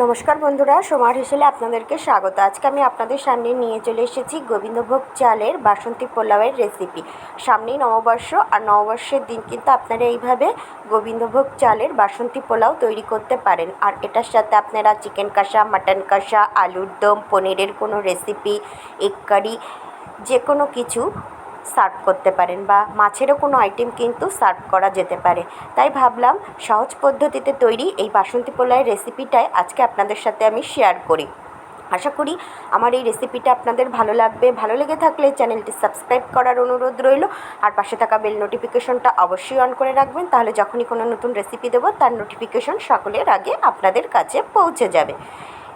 নমস্কার বন্ধুরা, সোমার হিসেলে আপনাদেরকে স্বাগত। আজকে আমি আপনাদের সামনে নিয়ে চলে এসেছি গোবিন্দভোগ চালের বাসন্তী পোলাওয়ের রেসিপি সামনেই নববর্ষ, আর নববর্ষের দিন কিন্তু আপনারা এইভাবে গোবিন্দভোগ চালের বাসন্তী পোলাও তৈরি করতে পারেন। আর এটার সাথে আপনারা চিকেন কষা, মাটন কষা, আলুর দম, পনিরের কোনো রেসিপি এগ কারি যে কোনো কিছু সার্ভ করতে পারেন বা মাছেরও কোনো আইটেম কিন্তু সার্ভ করা যেতে পারে। তাই ভাবলাম সহজ পদ্ধতিতে তৈরি এই বাসন্তী পোলাওয়ের রেসিপিটাই আজকে আপনাদের সাথে আমি শেয়ার করি। আশা করি আমার এই রেসিপিটা আপনাদের ভালো লাগবে। ভালো লেগে থাকলে চ্যানেলটি সাবস্ক্রাইব করার অনুরোধ রইল। আর পাশে থাকা বেল নোটিফিকেশনটা অবশ্যই অন করে রাখবেন। তাহলে যখনই কোনো নতুন রেসিপি দেবো, তার নোটিফিকেশন সকলের আগে আপনাদের কাছে পৌঁছে যাবে।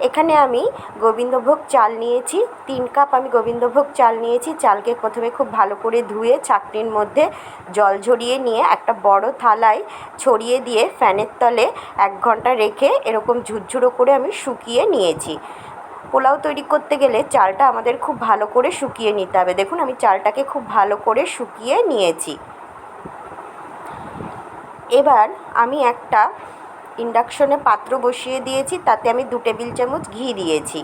এখানে আমি গোবিন্দভোগ চাল নিয়েছি, তিন কাপ আমি গোবিন্দভোগ চাল নিয়েছি, চালকে প্রথমে খুব ভালো করে ধুয়ে চাকনির মধ্যে জল ঝরিয়ে নিয়ে একটা বড় থালায় ছড়িয়ে দিয়ে ফ্যানের তলে এক ঘণ্টা রেখে এরকম ঝুরঝুরো করে আমি শুকিয়ে নিয়েছি। পোলাও তৈরি করতে গেলে চালটা আমাদের খুব ভালো করে শুকিয়ে নিতে হবে। দেখুন, আমি চালটাকে খুব ভালো করে শুকিয়ে নিয়েছি। এবার আমি একটা ইন্ডাকশনে পাত্র বসিয়ে দিয়েছি, তাতে আমি দু টেবিল চামচ ঘি দিয়েছি।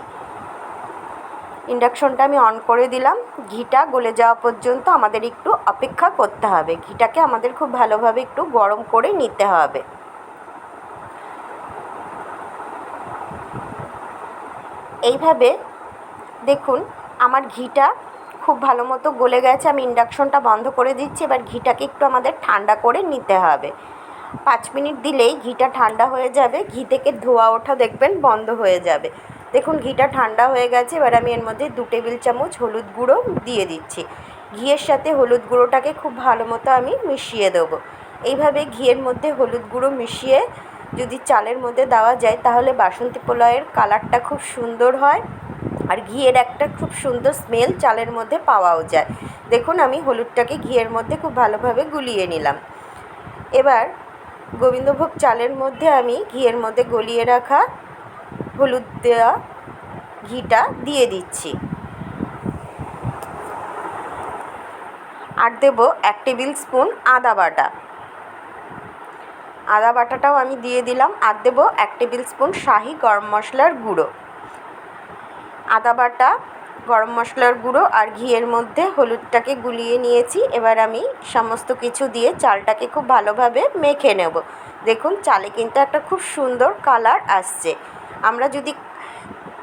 ইন্ডাকশনটা আমি অন করে দিলাম। ঘিটা গলে যাওয়া পর্যন্ত আমাদের একটু অপেক্ষা করতে হবে। ঘিটাকে আমাদের খুব ভালোভাবে একটু গরম করে নিতে হবে। এইভাবে দেখুন, আমার ঘিটা খুব ভালো মতো গলে গেছে। আমি ইন্ডাকশনটা বন্ধ করে দিচ্ছি। এবার ঘিটাকে একটু আমাদের ঠান্ডা করে নিতে হবে। পাঁচ মিনিট দিলেই ঘিটা ঠান্ডা হয়ে যাবে। ঘি থেকে ধোয়া ওঠা দেখবেন বন্ধ হয়ে যাবে। দেখুন, ঘিটা ঠান্ডা হয়ে গেছে। এবার আমি এর মধ্যে দু টেবিল চামচ হলুদ গুঁড়ো দিয়ে দিচ্ছি। ঘিয়ের সাথে হলুদ গুঁড়োটাকে খুব ভালো মতো আমি মিশিয়ে দেবো। এইভাবে ঘিয়ের মধ্যে হলুদ গুঁড়ো মিশিয়ে যদি চালের মধ্যে দেওয়া যায়, তাহলে বাসন্তী পোলাওয়ের কালারটা খুব সুন্দর হয়। আর ঘিয়ের একটা খুব সুন্দর স্মেল চালের মধ্যে পাওয়াও যায়। দেখুন, আমি হলুদটাকে ঘিয়ের মধ্যে খুব ভালোভাবে গুলিয়ে নিলাম। এবার গোবিন্দভোগ চালের মধ্যে আমি ঘিয়ের মধ্যে গলিয়ে রাখা হলুদ দেওয়া ঘিটা দিয়ে দিচ্ছি। আর দেব এক টেবিল স্পুন আদা বাটা। আদা বাটাটাও আমি দিয়ে দিলাম। আর দেবো এক টেবিল স্পুন শাহি গরম মশলার গুঁড়ো। আদা বাটা গরম মশলার গুঁড়ো আর ঘিয়ের মধ্যে হলুদটাকে গুলিয়ে নিয়েছি। এবার আমি সমস্ত কিছু দিয়ে চালটাকে খুব ভালোভাবে মেখে নেব। দেখুন, চালে কিন্তু একটা খুব সুন্দর কালার আসছে। আমরা যদি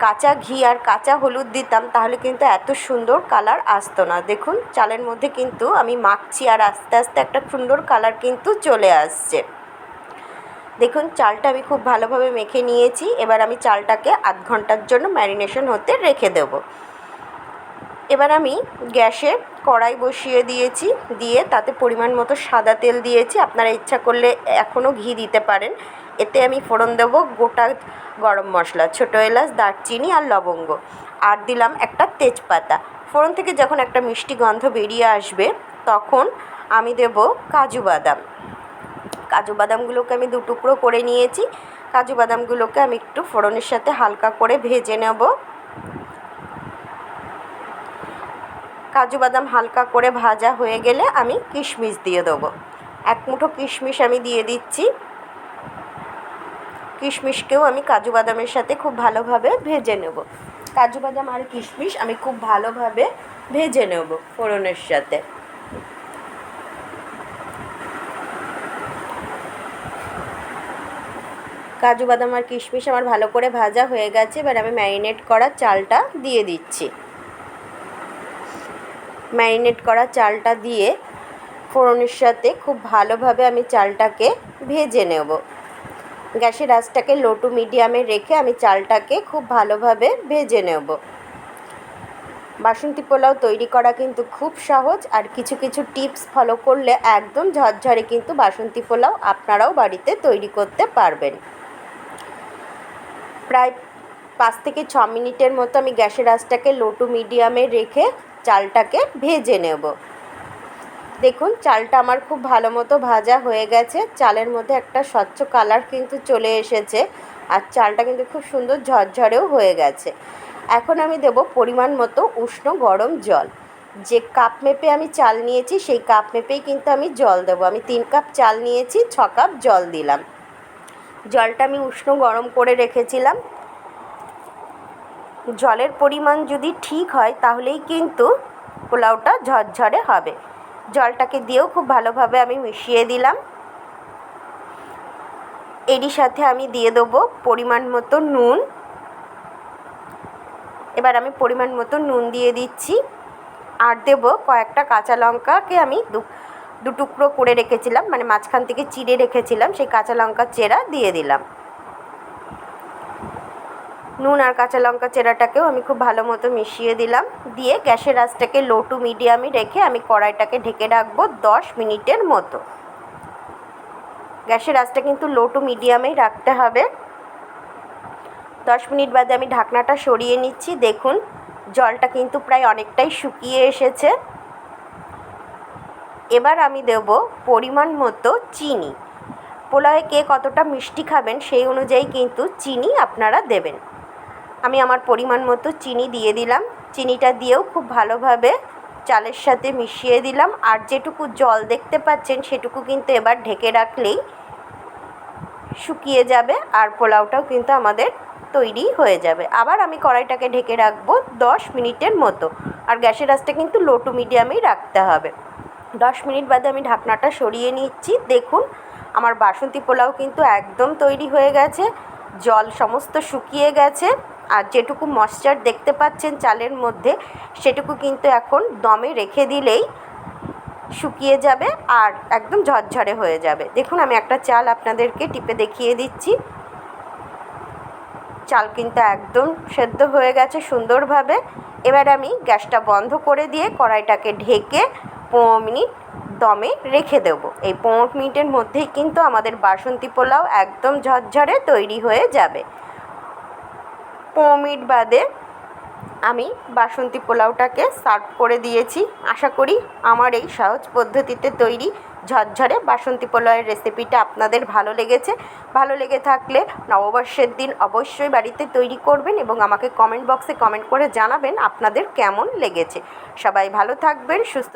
কাঁচা ঘি আর কাঁচা হলুদ দিতাম, তাহলে কিন্তু এত সুন্দর কালার আসতো না। দেখুন, চালের মধ্যে কিন্তু আমি মাখছি আর আস্তে আস্তে একটা সুন্দর কালার কিন্তু চলে আসছে। দেখুন, চালটা আমি খুব ভালোভাবে মেখে নিয়েছি। এবার আমি চালটাকে আধ ঘণ্টার জন্য ম্যারিনেশন হতে রেখে দেবো। এবার আমি গ্যাসে কড়াই বসিয়ে দিয়েছি, দিয়ে তাতে পরিমাণ মতো সাদা তেল দিয়েছি। আপনারা ইচ্ছা করলে এখনও ঘি দিতে পারেন। এতে আমি ফোড়ন দেবো গোটা গরম মশলা, ছোটো এলাচ, দারচিনি আর লবঙ্গ। আর দিলাম একটা তেজপাতা। ফোড়ন থেকে যখন একটা মিষ্টি গন্ধ বেরিয়ে আসবে, তখন আমি দেব কাজু বাদাম। কাজু বাদামগুলোকে আমি দু টুকরো করে নিয়েছি। কাজু বাদামগুলোকে আমি একটু ফোড়নের সাথে হালকা করে ভেজে নেব। কাজু বাদাম হালকা করে ভাজা হয়ে গেলে আমি কিশমিশ দিয়ে দেবো। এক মুঠো কিশমিশ আমি দিয়ে দিচ্ছি। কিশমিশকেও আমি কাজু বাদামের সাথে খুব ভালোভাবে ভেজে নেব। কাজু বাদাম আর কিশমিশ আমি খুব ভালোভাবে ভেজে নেব ফোড়নের সাথে। কাজু বাদাম আর কিশমিশ আমার ভালো করে ভাজা হয়ে গেছে। এবার আমি ম্যারিনেট করা চালটা দিয়ে দিচ্ছি। ম্যারিনেট করা চালটা দিয়ে ফোড়নের সাথে খুব ভালোভাবে আমি চালটাকে ভেজে নেব। গ্যাসের আঁচটাকে লো টু মিডিয়ামে রেখে আমি চালটাকে খুব ভালোভাবে ভেজে নেব। বাসন্তী পোলাও তৈরি করা কিন্তু খুব সহজ আর কিছু কিছু টিপস ফলো করলে একদম ঝরঝরে কিন্তু বাসন্তী পোলাও আপনারাও বাড়িতে তৈরি করতে পারবেন। প্রায় পাঁচ থেকে ছ মিনিটের মতো আমি গ্যাসের আঁচটাকে লো টু মিডিয়ামে রেখে চালটাকে ভেজে নেব। দেখুন, চালটা আমার খুব ভালো মতো ভাজা হয়ে গেছে। চালের মধ্যে একটা স্বচ্ছ কালার কিন্তু চলে এসেছে আর চালটা কিন্তু খুব সুন্দর ঝরঝরেও হয়ে গেছে। এখন আমি দেব পরিমাণ মতো উষ্ণ গরম জল। যে কাপ মেপে আমি চাল নিয়েছি, সেই কাপ মেপেই কিন্তু আমি জল দেবো। আমি তিন কাপ চাল নিয়েছি, ছ কাপ জল দিলাম। জলটা আমি উষ্ণ গরম করে রেখেছিলাম। জলের পরিমাণ যদি ঠিক হয়, তাহলেই কিন্তু পোলাওটা ঝরঝরে হবে। জলটাকে দিয়েও খুব ভালোভাবে আমি মিশিয়ে দিলাম। এরই সাথে আমি দিয়ে দেবো পরিমাণ মতো নুন। এবার আমি পরিমাণ মতো নুন দিয়ে দিচ্ছি। আর দেব কয়েকটা কাঁচা লঙ্কাকে আমি দু দু টুকরো করে রেখেছিলাম মানে মাঝখান থেকে চিড়ে রেখেছিলাম, সেই কাঁচা লঙ্কার চেরা দিয়ে দিলাম। নুন আর কাঁচা লঙ্কা চেরাটাকেও আমি খুব ভালো মতো মিশিয়ে দিলাম। দিয়ে গ্যাসের আঁচটাকে লো টু মিডিয়ামে রেখে আমি কড়াইটাকে ঢেকে রাখব দশ মিনিটের মতো। গ্যাসের আঁচটা কিন্তু লো টু মিডিয়ামেই রাখতে হবে। দশ মিনিট বাদে আমি ঢাকনাটা সরিয়ে নিচ্ছি। দেখুন, জলটা কিন্তু প্রায় অনেকটাই শুকিয়ে এসেছে। এবার আমি দেব পরিমাণ মতো চিনি। পোলাওয়ে কে কতটা মিষ্টি খাবেন সেই অনুযায়ী কিন্তু চিনি আপনারা দেবেন। আমি আমার পরিমাণ মতো চিনি দিয়ে দিলাম। চিনিটা দিয়েও খুব ভালোভাবে চালের সাথে মিশিয়ে দিলাম। আর যেটুকু জল দেখতে পাচ্ছেন, সেটুকু কিন্তু এবার ঢেকে রাখলেই শুকিয়ে যাবে আর পোলাওটাও কিন্তু আমাদের তৈরি হয়ে যাবে। আবার আমি কড়াইটাকে ঢেকে রাখব দশ মিনিটের মতো। আর গ্যাসের আঁচটা কিন্তু লো টু মিডিয়ামেই রাখতে হবে। দশ মিনিট বাদে আমি ঢাকনাটা সরিয়ে নিচ্ছি। দেখুন, আমার বাসন্তী পোলাও কিন্তু একদম তৈরি হয়ে গেছে। জল সমস্ত শুকিয়ে গেছে। আর যেটুকু ময়শ্চার দেখতে পাচ্ছেন চালের মধ্যে, সেটুকু কিন্তু এখন দমে রেখে দিলেই শুকিয়ে যাবে আর একদম ঝরঝরে হয়ে যাবে। দেখুন, আমি একটা চাল আপনাদেরকে টিপে দেখিয়ে দিচ্ছি। চাল কিন্তু একদম সেদ্ধ হয়ে গেছে সুন্দরভাবে। এবার আমি গ্যাসটা বন্ধ করে দিয়ে কড়াইটাকে ঢেকে পনেরো মিনিট দমে রেখে দেবো। এই পনেরো মিনিটের মধ্যেই কিন্তু আমাদের বাসন্তী পোলাও একদম ঝরঝরে তৈরি হয়ে যাবে। পনেরো মিনিট বাদে আমি বাসন্তী পোলাওটাকে সার্ভ করে দিয়েছি। আশা করি আমার এই সহজ পদ্ধতিতে তৈরি ঝরঝরে বাসন্তী পোলাওয়ের রেসিপিটা আপনাদের ভালো লেগেছে। ভালো লেগে থাকলে নববর্ষের দিন অবশ্যই বাড়িতে তৈরি করবেন এবং আমাকে কমেন্ট বক্সে কমেন্ট করে জানাবেন আপনাদের কেমন লেগেছে। সবাই ভালো থাকবেন, সুস্থ